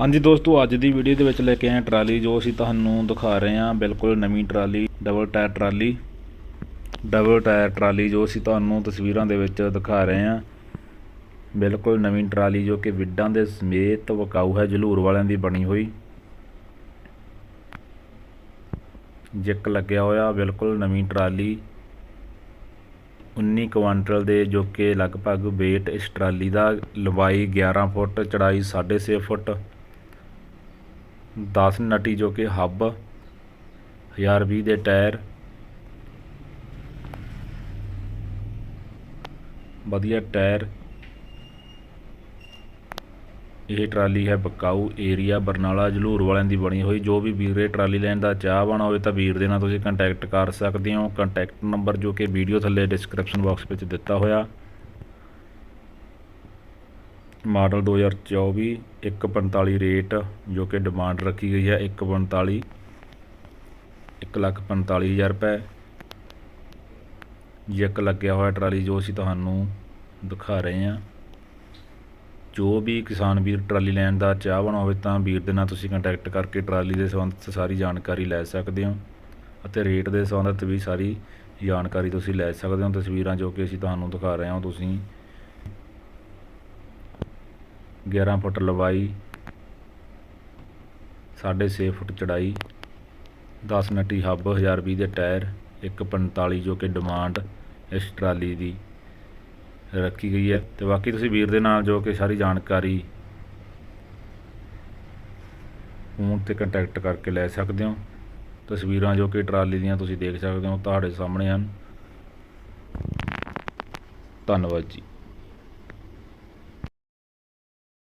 ਹਾਂਜੀ ਦੋਸਤੋ, ਅੱਜ ਦੀ ਵੀਡੀਓ ਦੇ ਵਿੱਚ ਲੈ ਕੇ ਆਏ ਟਰਾਲੀ, ਜੋ ਅਸੀਂ ਤੁਹਾਨੂੰ ਦਿਖਾ ਰਹੇ ਹਾਂ, ਬਿਲਕੁਲ ਨਵੀਂ trolley double tyre trolley. Double tyre trolley ਜੋ ਅਸੀਂ ਤੁਹਾਨੂੰ ਤਸਵੀਰਾਂ ਦੇ ਵਿੱਚ ਦਿਖਾ ਰਹੇ ਹਾਂ। ਬਿਲਕੁਲ ਨਵੀਂ ਟਰਾਲੀ ਜੋ ਕਿ ਵਿੱਡਾਂ ਦੇ ਸਮੇਤ ਵਕਾਊ ਹੈ, ਜਲੂਰ ਵਾਲਿਆਂ ਦੀ ਬਣੀ ਹੋਈ। ਜਿੱਕ ਲੱਗਿਆ ਹੋਇਆ, ਬਿਲਕੁਲ ਨਵੀਂ ਟਰਾਲੀ। 19 ਕੁਆਂਟਲ ਦੇ ਜੋ ਕਿ ਲਗਭਗ weight ਇਸ ਟਰਾਲੀ ਦਾ ਲੰਬਾਈ 11 ਫੁੱਟ ਚੜਾਈ 6.5 ਫੁੱਟ। 10 ਨਟੀ ਜੋ ਕਿ ਹੱਬ 1020 ਦੇ ਟਾਇਰ। ਵਧੀਆ ਟਾਇਰ। ਇਹ ਟਰਾਲੀ ਹੈ ਬਕਾਊ ਏਰੀਆ, ਬਰਨਾਲਾ, ਜਲੂਰ ਵਾਲਿਆਂ ਦੀ ਬਣੀ ਹੋਈ। ਜੋ ਵੀ ਵੀਰੇ ਟਰਾਲੀ ਲੈਣ ਦਾ ਚਾਹ ਬਣਾ ਹੋਵੇ ਤਾਂ ਵੀਰ ਦੇ ਨਾਲ ਤੁਸੀਂ ਕੰਟੈਕਟ ਕਰ ਸਕਦੇ ਹੋ। ਕੰਟੈਕਟ ਨੰਬਰ ਜੋ ਕਿ ਵੀਡੀਓ ਥੱਲੇ ਡਿਸਕ੍ਰਿਪਸ਼ਨ ਬਾਕਸ ਵਿੱਚ ਦਿੱਤਾ ਹੋਇਆ। ਮਾਡਲ 2024 145 ਰੇਟ, ਜੋ ਕਿ ਡਿਮਾਂਡ ਰੱਖੀ ਗਈ ਹੈ 145 145000 ਰੁਪਏ। ਜੈਕ ਲੱਗਿਆ ਹੋਇਆ ਟਰਾਲੀ ਜੋ ਅਸੀਂ ਤੁਹਾਨੂੰ ਦਿਖਾ ਰਹੇ ਹਾਂ, ਜੋ ਵੀ ਕਿਸਾਨ ਵੀਰ ਟਰਾਲੀ ਲੈਣ ਦਾ ਚਾਹ ਬਣਾ ਹੋਵੇ ਤਾਂ ਵੀਰ ਦੇ ਨਾਲ ਤੁਸੀਂ ਕੰਟੈਕਟ ਕਰਕੇ ਟਰਾਲੀ ਦੇ ਸੰਬੰਧਿਤ ਸਾਰੀ ਜਾਣਕਾਰੀ ਲੈ ਸਕਦੇ ਹੋ ਅਤੇ ਰੇਟ ਦੇ ਸੰਬੰਧਿਤ ਵੀ ਸਾਰੀ ਜਾਣਕਾਰੀ ਤੁਸੀਂ ਲੈ ਸਕਦੇ ਹੋ ਤਸਵੀਰਾਂ ਜੋ ਕਿ ਅਸੀਂ ਤੁਹਾਨੂੰ ਦਿਖਾ ਰਹੇ ਹਾਂ। ਤੁਸੀਂ 11 ਫੁੱਟ ਲੰਬਾਈ 6.5 ਫੁੱਟ ਚੜਾਈ 10 ਨਟੀ ਹੱਬ 1020 ਦੇ ਟਾਇਰ 145 ਜੋ ਕਿ ਡਿਮਾਂਡ ਇਸ ਟਰਾਲੀ ਦੀ ਰੱਖੀ ਗਈ ਹੈ। ਤੇ ਬਾਕੀ ਤੁਸੀਂ ਵੀਰ ਦੇ ਨਾਲ ਜੋ ਕਿ ਸਾਰੀ ਜਾਣਕਾਰੀ ਫੋਨ ਤੇ ਕੰਟੈਕਟ ਕਰਕੇ ਲੈ ਸਕਦੇ ਹੋ। ਤਸਵੀਰਾਂ ਜੋ ਕਿ ਟਰਾਲੀ ਦੀਆਂ ਤੁਸੀਂ ਦੇਖ ਸਕਦੇ ਹੋ, ਤੁਹਾਡੇ ਸਾਹਮਣੇ ਹਨ। ਧੰਨਵਾਦ ਜੀ।